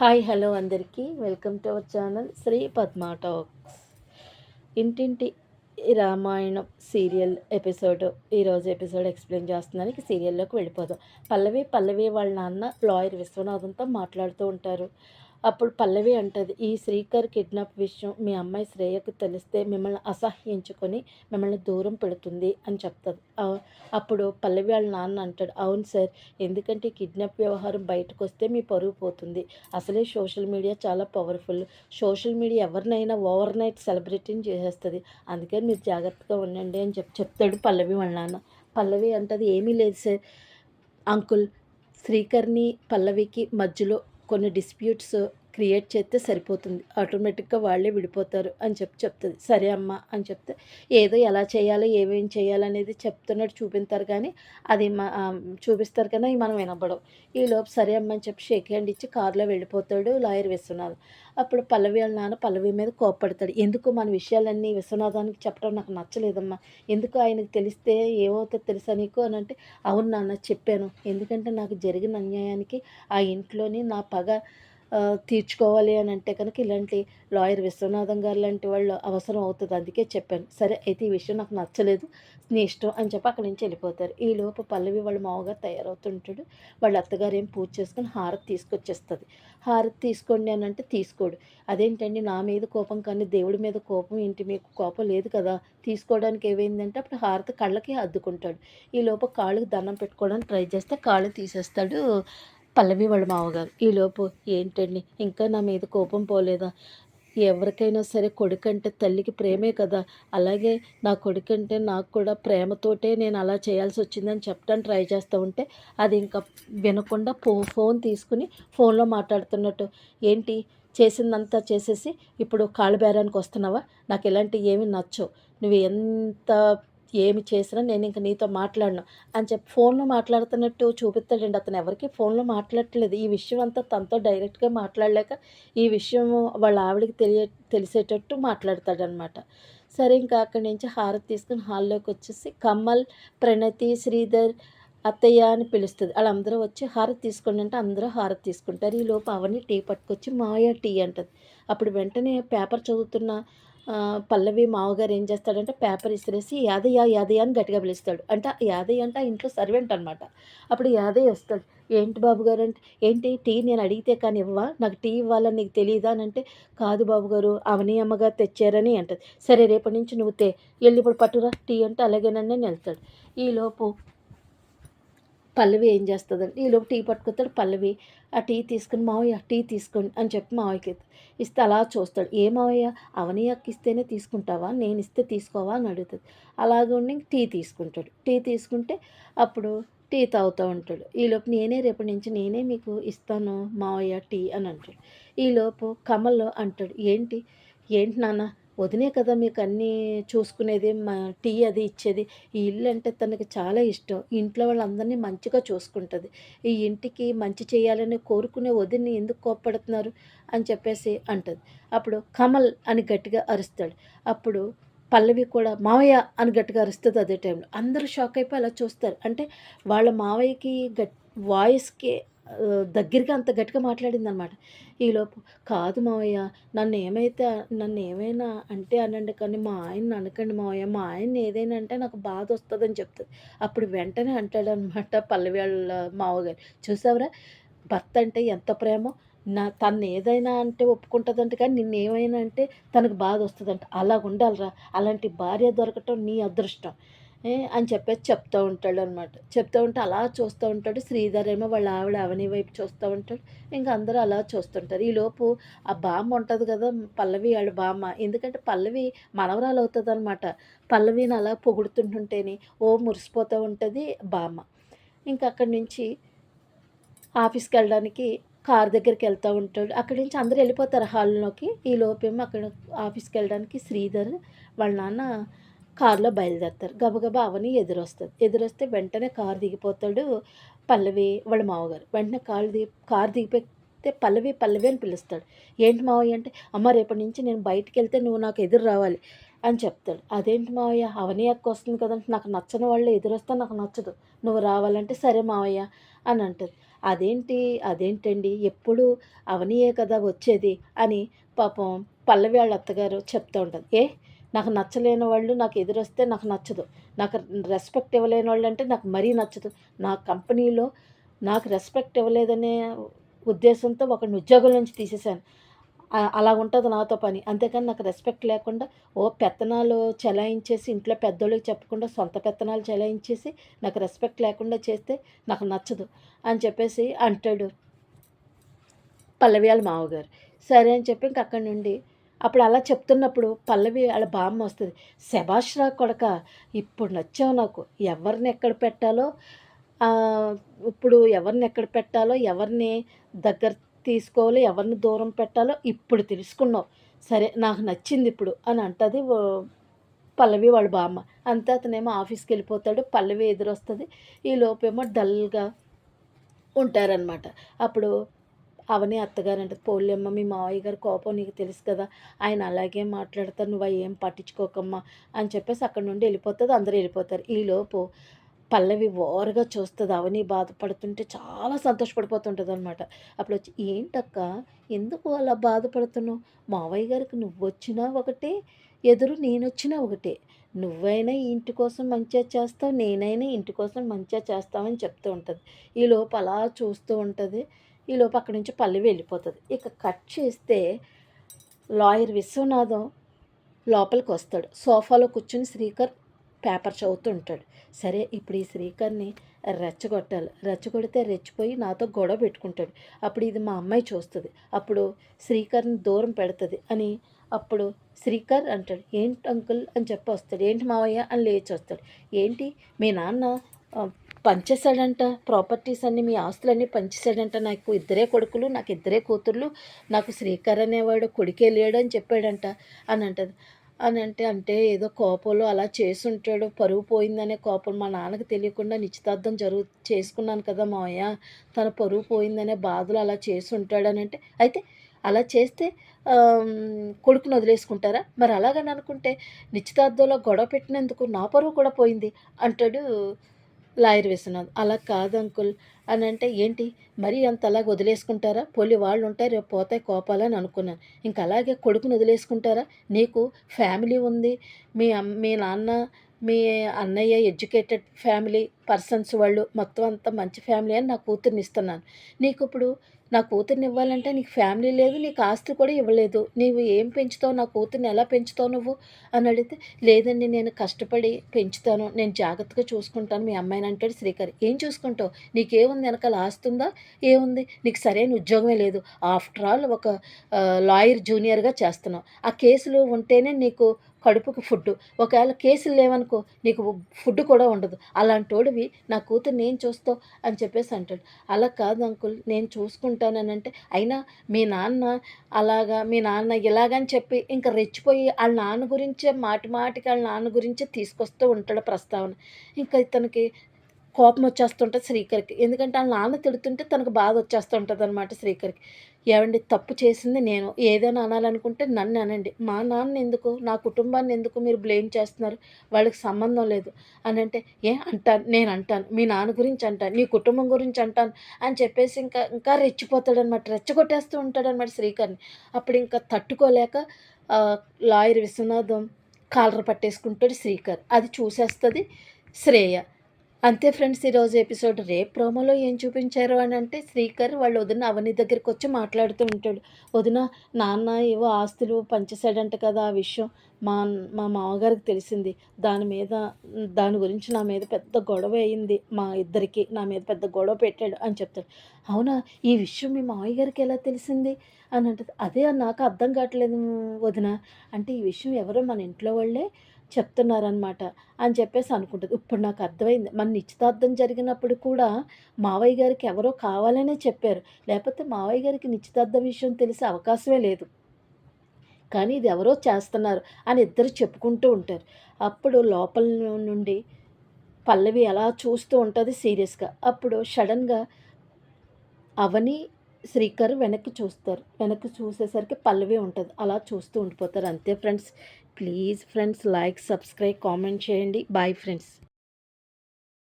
Hi hello అందరికీ. Welcome to our channel Sri Padma talks. Intinti Ramayanam serial episode ఈరోజు episode explain చేస్తున్నాను. ఇక సీరియల్లోకి వెళ్ళిపోదాం. పల్లవి పల్లవి వాళ్ళ నాన్న లాయర్ విశ్వనాథంతో మాట్లాడుతూ ఉంటారు. అప్పుడు పల్లవి అంటది ఈ శ్రీకర్ కిడ్నాప్ విషయం మీ అమ్మాయి శ్రేయకు తెలిస్తే మిమ్మల్ని అసహ్యించుకొని మిమ్మల్ని దూరం పెడుతుంది అని చెప్తుంది. అప్పుడు పల్లవి వాళ్ళ నాన్న అంటాడు అవును సార్ ఎందుకంటే కిడ్నాప్ వ్యవహారం బయటకు వస్తే మీ పరుగు పోతుంది. అసలే సోషల్ మీడియా చాలా పవర్ఫుల్. సోషల్ మీడియా ఎవరినైనా ఓవర్ నైట్ సెలబ్రిటీని చేసేస్తుంది. అందుకని మీరు జాగ్రత్తగా ఉండండి అని చెప్ చెప్తాడు పల్లవి వాళ్ళ నాన్న. పల్లవి అంటది ఏమీ లేదు సార్. అంకుల్ శ్రీకర్ని పల్లవికి మధ్యలో కొన్ని డిస్ప్యూట్స్ క్రియేట్ చేస్తే సరిపోతుంది. ఆటోమేటిక్గా వాళ్ళే విడిపోతారు అని చెప్పి చెప్తుంది. సరే అమ్మ అని చెప్తే ఏదో ఎలా చేయాలో ఏమేం చేయాలనేది చెప్తున్నట్టు చూపిస్తారు కానీ అది మా చూపిస్తారు కానీ మనం వినపడవు ఈ లోపు సరే అమ్మ అని చెప్పి షేక్ హ్యాండ్ ఇచ్చి కారులో వెళ్ళిపోతాడు లాయర్ విశ్వనాథ్. అప్పుడు పల్లవి వాళ్ళ నాన్న పల్లవి మీద కోప్పడతాడు. ఎందుకు మన విషయాలన్నీ విశ్వనాథానికి చెప్పడం నాకు నచ్చలేదమ్మా. ఎందుకు ఆయనకు తెలిస్తే ఏమవుతుందో తెలుసా నీకు? అని అంటే అవును నాన్న చెప్పాను. ఎందుకంటే నాకు జరిగిన అన్యాయానికి ఆ ఇంట్లోని నా పగ తీర్చుకోవాలి అని అంటే కనుక ఇలాంటి లాయర్ విశ్వనాథం గారు లాంటి వాళ్ళు అవసరం అవుతుంది. అందుకే చెప్పాను. సరే అయితే ఈ విషయం నాకు నచ్చలేదు. నీ ఇష్టం అని చెప్పి అక్కడి నుంచి వెళ్ళిపోతారు. ఈ లోపు పల్లవి వాళ్ళ మామగారు తయారవుతుంటాడు. వాళ్ళ అత్తగారు ఏం పూజ చేసుకుని హారతి తీసుకొచ్చేస్తుంది. హారతి తీసుకోండి అని అంటే తీసుకోడు. అదేంటండి? నా మీద కోపం కానీ దేవుడి మీద కోపం ఇంటి మీకు కోపం లేదు కదా? తీసుకోవడానికి ఏమైందంటే అప్పుడు హారతి కళ్ళకి అద్దుకుంటాడు. ఈ లోపు కాళ్ళకి దండం పెట్టుకోవడానికి ట్రై చేస్తే కాళ్ళు తీసేస్తాడు. పల్లవి వాళ్ళ మామగారు ఈలోపు ఏంటండి? ఇంకా నా మీద కోపం పోలేదా? ఎవరికైనా సరే కొడుకంటే తల్లికి ప్రేమే కదా. అలాగే నా కొడుకంటే నాకు కూడా ప్రేమతోటే నేను అలా చేయాల్సి వచ్చిందని చెప్పడానికి ట్రై చేస్తూ ఉంటే అది ఇంకా వినకుండా ఫో ఫోన్ తీసుకుని ఫోన్లో మాట్లాడుతున్నట్టు. ఏంటి? చేసిందంతా చేసేసి ఇప్పుడు కాళ్ళు బేరానికి వస్తున్నావా? నాకు ఇలాంటివి ఏమి నచ్చవు. నువ్వు ఎంత ఏమి చేసినా నేను ఇంక నీతో మాట్లాడను అని చెప్పి ఫోన్లో మాట్లాడుతున్నట్టు చూపిస్తాడండి. అతను ఎవరికి ఫోన్లో మాట్లాడట్లేదు. ఈ విషయం అంతా తనతో డైరెక్ట్గా మాట్లాడలేక ఈ విషయం వాళ్ళ ఆవిడకి తెలియ తెలిసేటట్టు మాట్లాడతాడనమాట. సరే ఇంకా అక్కడి నుంచి హారతి తీసుకుని హాల్లోకి వచ్చేసి కమల్ ప్రణతి శ్రీధర్ అత్తయ్య అని పిలుస్తుంది. వాళ్ళందరూ వచ్చి హారతి తీసుకోండి అంటే అందరూ హారతి తీసుకుంటారు. ఈ లోపు అవన్నీ టీ పట్టుకొచ్చి మాయా టీ అంటది. అప్పుడు వెంటనే పేపర్ చదువుతున్న పల్లవి మావగారు ఏం చేస్తాడంటే పేపర్ ఇసిరేసి యాదయ్య యాదయ్య అని గట్టిగా పిలుస్తాడు. అంటే యాదయ్య అంటే ఇంట్లో సర్వెంట్ అనమాట అప్పుడు యాదయ్య వస్తాడు. ఏంటి బాబు గారు అంటే ఏంటి టీ నేను అడిగితే కానీ ఇవ్వవా? నాకు టీ ఇవ్వాలని నీకు తెలియదా అని అంటే కాదు బాబు గారు అవని అమ్మగారు తెచ్చారని అంటది. సరే రేపటి నుంచి నువ్వు తే వెళ్ళి ఇప్పుడు పట్టురా టీ అంటే అలాగేనని వెళ్తాడు ఈలోపు పల్లవి ఏం చేస్తుందంటే ఈలోపు టీ పట్టుకొస్తాడు పల్లవి ఆ టీ తీసుకుని మావయ్య టీ తీసుకోండి అని చెప్పి మావయ్యకి ఇస్తే అలా చూస్తాడు. ఏ మావయ్య అవని అక్క ఇస్తేనే తీసుకుంటావా? నేను ఇస్తే తీసుకోవా? అని అడుగుతుంది. అలాగుండి టీ తీసుకుంటాడు. టీ తీసుకుంటే అప్పుడు టీ తాగుతూ ఉంటాడు. ఈలోపు నేనే రేపటి నుంచి నేనే మీకు ఇస్తాను మావయ్య టీ అని అంటాడు. ఈలోపు కమల్ అంటాడు ఏంటి? ఏంటి నాన్న? వదినే కదా మీకు అన్నీ చూసుకునేది మా టీ అది ఇచ్చేది. ఈ ఇల్లు అంటే తనకి చాలా ఇష్టం. ఇంట్లో వాళ్ళందరినీ మంచిగా చూసుకుంటుంది. ఈ ఇంటికి మంచి చేయాలని కోరుకునే వదిని ఎందుకు కోప్పడుతున్నారు అని చెప్పేసి అంటది. అప్పుడు కమల్ అని గట్టిగా అరుస్తాడు. అప్పుడు పల్లవి కూడా మావయ్య అని గట్టిగా అరుస్తుంది అదే టైంలో. అందరూ షాక్ అయిపోయి అలా చూస్తారు. అంటే వాళ్ళ మావయ్యకి గట్ వాయిస్కి దగ్గరికి దగ్గరగా అంత గట్టిగా మాట్లాడింది అనమాట ఈలోపు కాదు మావయ్య నన్ను ఏమైతే నన్ను ఏమైనా అంటే అనండి కానీ మా ఆయన అనకండి మావయ్య. మా ఆయన ఏదైనా అంటే నాకు బాధ వస్తుందని చెప్తుంది. అప్పుడు వెంటనే అంటాడనమాట పల్లవి వాళ్ళ మావగారు చూసావురా భర్త అంటే ఎంత ప్రేమో? నా తను ఏదైనా అంటే ఒప్పుకుంటుందంట కానీ నిన్ను ఏమైనా అంటే తనకు బాధ వస్తుందంట అలా ఉండాలిరా. అలాంటి భార్య దొరకటం నీ అదృష్టం. అని చెప్పేసి చెప్తూ ఉంటాడు అనమాట చెప్తూ ఉంటే అలా చూస్తూ ఉంటాడు. శ్రీధర్ ఏమో వాళ్ళ ఆవిడ అవని వైపు చూస్తూ ఉంటాడు. ఇంకా అందరూ అలా చూస్తుంటారు. ఈలోపు ఆ బామ్మ ఉంటుంది కదా పల్లవి వాళ్ళ బామ్మ. ఎందుకంటే పల్లవి మనవరాలు అవుతుంది అనమాట పల్లవిని అలా పొగుడుతుంటుంటేనే ఓ మురిసిపోతూ ఉంటుంది బామ్మ. ఇంకా అక్కడి నుంచి ఆఫీస్కి వెళ్ళడానికి కార్ దగ్గరికి వెళ్తూ ఉంటాడు. అక్కడి నుంచి అందరూ వెళ్ళిపోతారు హాల్లోకి. ఈ లోపేమో అక్కడ ఆఫీస్కి వెళ్ళడానికి శ్రీధర్ వాళ్ళ నాన్న కారులో బయలుదేరుతారు. గబగబా అవని ఎదురొస్తుంది. ఎదురొస్తే వెంటనే కారు దిగిపోతాడు పల్లవి వాళ్ళ మావగారు. వెంటనే కారు దిగి కారు దిగిపోతే పల్లవి పల్లవి అని పిలుస్తాడు. ఏంటి మావయ్య? అంటే అమ్మ రేపటి నుంచి నేను బయటికి వెళ్తే నువ్వు నాకు ఎదురు రావాలి అని చెప్తాడు. అదేంటి మావయ్య? అవని అక్క వస్తుంది కదంటే. నాకు నచ్చని వాళ్ళు ఎదురొస్తే నాకు నచ్చదు. నువ్వు రావాలంటే సరే మావయ్య అని అంటుంది. అదేంటి? అదేంటండి? ఎప్పుడు అవనియే కదా వచ్చేది అని పాపం పల్లవి వాళ్ళ అత్తగారు చెప్తూ ఉంటుంది. ఏ? నాకు నచ్చలేని వాళ్ళు నాకు ఎదురొస్తే నాకు నచ్చదు. నాకు రెస్పెక్ట్ ఇవ్వలేని వాళ్ళు అంటే నాకు మరీ నచ్చదు. నా కంపెనీలో నాకు రెస్పెక్ట్ ఇవ్వలేదనే ఉద్దేశంతో ఒకరిని ఉద్యోగం నుంచి తీసేశాను. అలా ఉంటుంది నాతో పని. అంతేకాని నాకు రెస్పెక్ట్ లేకుండా ఓ పెత్తనాలు చెలాయించేసి ఇంట్లో పెద్దోళ్ళకి చెప్పకుండా సొంత పెత్తనాలు చెలాయించేసి నాకు రెస్పెక్ట్ లేకుండా చేస్తే నాకు నచ్చదు అని చెప్పేసి అంటాడు పల్లవి మావగారు సరే అని చెప్పి ఇంక అక్కడి నుండి అప్పుడు అలా చెప్తున్నప్పుడు పల్లవి వాళ్ళ బామ్మ వస్తుంది శభాష్రా కొడక ఇప్పుడు నచ్చావు నాకు ఎవరిని ఎక్కడ పెట్టాలో ఇప్పుడు ఎవరిని ఎక్కడ పెట్టాలో ఎవరిని దగ్గర తీసుకోవాలి ఎవరిని దూరం పెట్టాలో ఇప్పుడు తెలుసుకున్నావు. సరే నాకు నచ్చింది ఇప్పుడు అని అంటుంది పల్లవి వాళ్ళ బామ్మ. అంతే అతనేమో ఆఫీస్కి వెళ్ళిపోతాడు పల్లవి ఎదురొస్తుంది. ఈ లోపేమో డల్గా ఉంటారనమాట అప్పుడు అవని అత్తగారు అంటే పోలేమ్మ మీ మావయ్య గారు కోపం నీకు తెలుసు కదా ఆయన అలాగే మాట్లాడతారు నువ్వు ఏం పట్టించుకోకమ్మా అని చెప్పేసి అక్కడ నుండి వెళ్ళిపోతుంది అందరూ వెళ్ళిపోతారు. ఈలోపు పల్లవి ఓరగా చూస్తుంది అవని బాధపడుతుంటే చాలా సంతోషపడిపోతుంటుంది అనమాట అప్పుడు వచ్చి ఏంటక్క ఎందుకు అలా బాధపడుతున్నావు? మావయ్య గారికి నువ్వు వచ్చినా ఒకటే ఎదురు నేను వచ్చినా ఒకటే. నువ్వైనా ఇంటి కోసం మంచిగా చేస్తావు నేనైనా ఇంటి కోసం మంచిగా చేస్తావని చెప్తూ ఉంటుంది. ఈ లోపు అలా చూస్తూ ఉంటుంది. ఈ అక్కడి నుంచి పల్లవి వెళ్ళిపోతుంది. ఇక కట్ చేస్తే లాయర్ విశ్వనాథం లోపలికి వస్తాడు. సోఫాలో కూర్చుని శ్రీకర్ పేపర్ చదువుతూ ఉంటాడు సరే ఇప్పుడు ఈ శ్రీకర్ని రెచ్చగొట్టాలి. రెచ్చగొడితే రెచ్చిపోయి నాతో గొడవ పెట్టుకుంటాడు. అప్పుడు ఇది మా అమ్మాయి చూస్తుంది. అప్పుడు శ్రీకర్ని దూరం పెడుతుంది అని అప్పుడు శ్రీకర్ అంటాడు. ఏంటి అంకుల్? అని చెప్పి వస్తాడు. ఏంటి మావయ్య? అని లేచి వస్తాడు. ఏంటి? మీ నాన్న పంచేశాడంట. ప్రాపర్టీస్ అన్నీ మీ ఆస్తులన్నీ పంచేశాడంట. నాకు ఇద్దరే కొడుకులు నాకు ఇద్దరే కూతుర్లు నాకు శ్రీకర్ అనేవాడు కొడుకే లేడు అని చెప్పాడంట. అని అంటది. అని అంటే అంటే ఏదో కోపంలో అలా చేసుంటాడు. పరువు పోయిందనే కోపం మా నాన్నకి తెలియకుండా నిశ్చితార్థం జరుగు చేసుకున్నాను కదా మావయ్య. తన పరువు పోయిందనే బాధలు అలా చేసి అని అంటే అయితే అలా చేస్తే కొడుకుని వదిలేసుకుంటారా? మరి అలాగని అనుకుంటే నిశ్చితార్థంలో గొడవ పెట్టినందుకు నా పరువు కూడా పోయింది అంటాడు లాయర్ విశ్వనాథ్ అలా కాదు అంకుల్. అని అంటే ఏంటి? మరీ అంత అలాగ వదిలేసుకుంటారా? పోలి వాళ్ళు ఉంటారు రేపు పోతాయి కోపాలని అనుకున్నాను ఇంకా అలాగే కొడుకుని వదిలేసుకుంటారా? నీకు ఫ్యామిలీ ఉంది. మీ మీ నాన్న మీ అన్నయ్య ఎడ్యుకేటెడ్ ఫ్యామిలీ పర్సన్స్ వాళ్ళు మొత్తం అంతా మంచి ఫ్యామిలీ అని నా కూతుర్ని ఇస్తున్నాను. నీకు ఇప్పుడు నా కూతుర్ని ఇవ్వాలంటే నీకు ఫ్యామిలీ లేదు నీకు ఆస్తి కూడా ఇవ్వలేదు. నీవు ఏం పెంచుతావు నా కూతుర్ని ఎలా పెంచుతావు నువ్వు? అని అడిగితే లేదండి నేను కష్టపడి పెంచుతాను నేను జాగ్రత్తగా చూసుకుంటాను మీ అమ్మాయిని అంటాడు శ్రీకర్. ఏం చూసుకుంటావు? నీకేముంది వెనకాల ఆస్తుందా? ఏముంది? నీకు సరైన ఉద్యోగమే లేదు. ఆఫ్టర్ ఆల్ ఒక లాయర్ జూనియర్గా చేస్తున్నావు. ఆ కేసులు ఉంటేనే నీకు కడుపుకు ఫుడ్ ఒకవేళ కేసులు లేవనుకో నీకు ఫుడ్ కూడా ఉండదు. అలాంటోడివి నా కూతురు నేను చూస్తావు అని చెప్పేసి అంటాడు. అలా కాదు అంకుల్ నేను చూసుకుంటానని అంటే అయినా మీ నాన్న అలాగా మీ నాన్న ఇలాగని చెప్పి ఇంకా రెచ్చిపోయి వాళ్ళ నాన్న గురించే మాటి మాటికి వాళ్ళ నాన్న గురించే తీసుకొస్తూ ఉంటాడు ప్రస్తావన. ఇంకా ఇతనికి కోపం వచ్చేస్తుంటుంది శ్రీకర్కి. ఎందుకంటే వాళ్ళ నాన్న తిడుతుంటే తనకు బాధ వచ్చేస్తుంటుంది అనమాట శ్రీకర్కి. ఏమండి తప్పు చేసింది నేను. ఏదైనా అనాలనుకుంటే నన్ను అనండి. మా నాన్న ఎందుకు నా కుటుంబాన్ని ఎందుకు మీరు బ్లేమ్ చేస్తున్నారు? వాళ్ళకి సంబంధం లేదు. అని అంటే ఏ అంటాను నేను అంటాను మీ నాన్న గురించి అంటాను నీ కుటుంబం గురించి అంటాను అని చెప్పేసి ఇంకా ఇంకా రెచ్చిపోతాడు అనమాట రెచ్చగొట్టేస్తూ ఉంటాడు అనమాట శ్రీకర్ని అప్పుడు ఇంకా తట్టుకోలేక లాయర్ విశ్వనాథం కాలర్ పట్టేసుకుంటాడు శ్రీకర్ అది చూసేస్తుంది శ్రేయ. అంతే ఫ్రెండ్స్ ఈరోజు ఎపిసోడ్ రేపు ప్రోమోలో ఏం చూపించారు అని అంటే శ్రీకర్ వాళ్ళు వదిన అవని దగ్గరికి వచ్చి మాట్లాడుతూ ఉంటాడు. వదిన నాన్న ఏవో ఆస్తులు పంచేశాడంట కదా ఆ విషయం మా మా మామగారికి తెలిసింది. దాని మీద దాని గురించి నా మీద పెద్ద గొడవ అయింది. మా ఇద్దరికి నా మీద పెద్ద గొడవ పెట్టాడు అని చెప్తాడు. అవునా? ఈ విషయం మీ మామయ్య గారికి ఎలా తెలిసింది? అని అంటుంది. అదే నాకు అర్థం కావట్లేదు వదిన. అంటే ఈ విషయం ఎవరో మన ఇంట్లో వాళ్ళే చెప్తున్నారనమాట అని చెప్పేసి అనుకుంటుంది. ఇప్పుడు నాకు అర్థమైంది. మన నిశ్చితార్థం జరిగినప్పుడు కూడా మావయ్య గారికి ఎవరో కావాలనే చెప్పారు. లేకపోతే మావయ్య గారికి నిశ్చితార్థం విషయం తెలిసే అవకాశమే లేదు. కానీ ఇది ఎవరో చేస్తున్నారు అని ఇద్దరు చెప్పుకుంటూ ఉంటారు. అప్పుడు లోపల నుండి పల్లవి అలా చూస్తూ ఉంటుంది సీరియస్గా. అప్పుడు సడన్గా అవని శ్రీకర్ వెనక్కి చూస్తారు. వెనక్కి చూసేసరికి పల్లవి ఉంటుంది. అలా చూస్తూ ఉండిపోతారు. అంతే friends. Please friends like subscribe comment చేయండి. Bye friends.